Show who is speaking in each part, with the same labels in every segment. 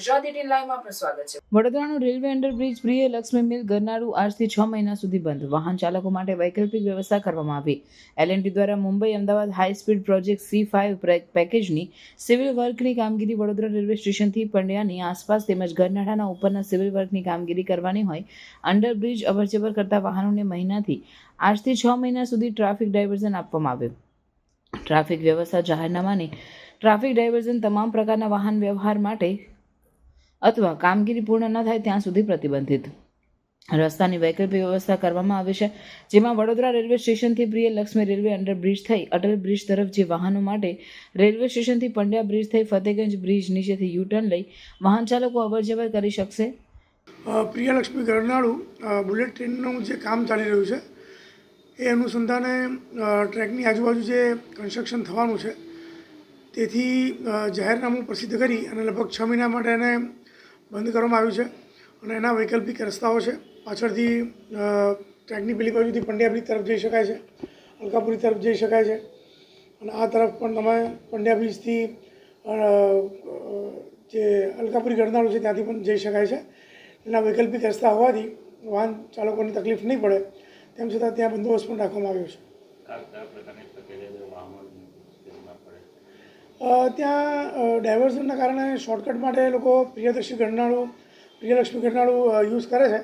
Speaker 1: Gujarat eighteen લાઈવમાં આપનું સ્વાગત છે.
Speaker 2: વડોદરાનું રેલવે અંડરબ્રિજ પ્રિય લક્ષ્મી મિલ ગરનારું આજથી છ મહિના સુધી બંધ. વાહન ચાલકો માટે વૈકલ્પિક વ્યવસ્થા કરવામાં આવી. એલએનટી દ્વારા Mumbai Ahmedabad high speed project C five પેકેજની સિવિલ વર્કની કામગીરી વડોદરા રેલવે સ્ટેશનથી પંડ્યાની આસપાસ તેમજ ગરનાળાના ઉપરના સિવિલ વર્કની કામગીરી કરવાની હોય, અંડરબ્રિજ અવરજવર કરતા વાહનોને મહિનાથી આજથી છ મહિના સુધી ટ્રાફિક ડાયવર્ઝન આપવામાં આવ્યું. ટ્રાફિક વ્યવસ્થા જાહેરનામાની ટ્રાફિક ડાયવર્ઝન તમામ પ્રકારના વાહન વ્યવહાર માટે અથવા કામગીરી પૂર્ણ ન થાય ત્યાં સુધી પ્રતિબંધિત. રસ્તાની વૈકલ્પિક વ્યવસ્થા કરવામાં આવી છે, જેમાં વડોદરા રેલવે સ્ટેશનથી પ્રિય લક્ષ્મી રેલવે અંડરબ્રિજ થઈ, અટલ બ્રિજ તરફ જે વાહનો માટે રેલવે સ્ટેશનથી પંડ્યા બ્રિજ થઈ ફતેગંજ બ્રિજ નીચેથી યુટર્ન લઈ વાહન ચાલકો અવરજવર કરી શકશે?
Speaker 3: પ્રિયલક્ષ્મી ગરનાળુ બુલેટ ટ્રેનનું જે કામ ચાલી રહ્યું છે, એ અનુસંધાને ટ્રેકની આજુબાજુ જે કન્સ્ટ્રક્શન થવાનું છે, તેથી જાહેરનામું પ્રસિદ્ધ કરી અને લગભગ છ મહિના માટે એને બંધ કરવામાં આવ્યું છે અને એના વૈકલ્પિક રસ્તાઓ છે. પાછળથી ટ્રેકની પેલી બાજુથી પંડ્યા બ્રિજ તરફ જઈ શકાય છે, અલકાપુરી તરફ જઈ શકાય છે. અને આ તરફ પણ તમે પંડ્યા બ્રિજથી જે અલકાપુરી ગરનાળું છે ત્યાંથી પણ જઈ શકાય છે. એના વૈકલ્પિક રસ્તા હોવાથી વાહન ચાલકોને તકલીફ નહીં પડે, તેમ છતાં ત્યાં બંદોબસ્ત પણ રાખવામાં આવ્યો છે. ત્યાં ડાયવર્ઝનના કારણે શોર્ટકટ માટે લોકો પ્રિયદર્શી ઘટનાળું પ્રિયલક્ષ્મી ઘટનાળો યુઝ કરે છે.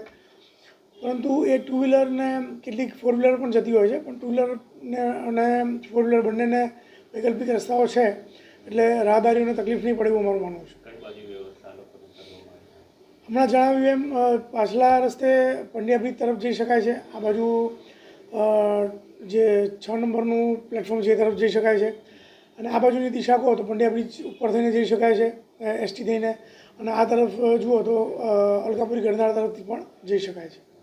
Speaker 3: પરંતુ એ ટુ વ્હીલરને કેટલીક ફોર વ્હીલર પણ જતી હોય છે. પણ ટુ વ્હીલરને અને ફોર વ્હીલર બંનેને વૈકલ્પિક રસ્તાઓ છે. એટલે રાહદારીઓને તકલીફ નહીં પડે એવું અમારું માનવું છે. હમણાં જણાવ્યું એમ પાછલા રસ્તે પંડ્યા બ્રિજ તરફ જઈ શકાય છે. આ બાજુ જે છ નંબરનું પ્લેટફોર્મ છે એ તરફ જઈ શકાય છે. અને આ બાજુની દિશા કહો તો પંડ્યા બ્રિજ ઉપર થઈને જઈ શકાય છે એસટી થઈને. અને આ તરફ જુઓ તો અલકાપુરી ગરનાળા તરફથી પણ જઈ શકાય છે.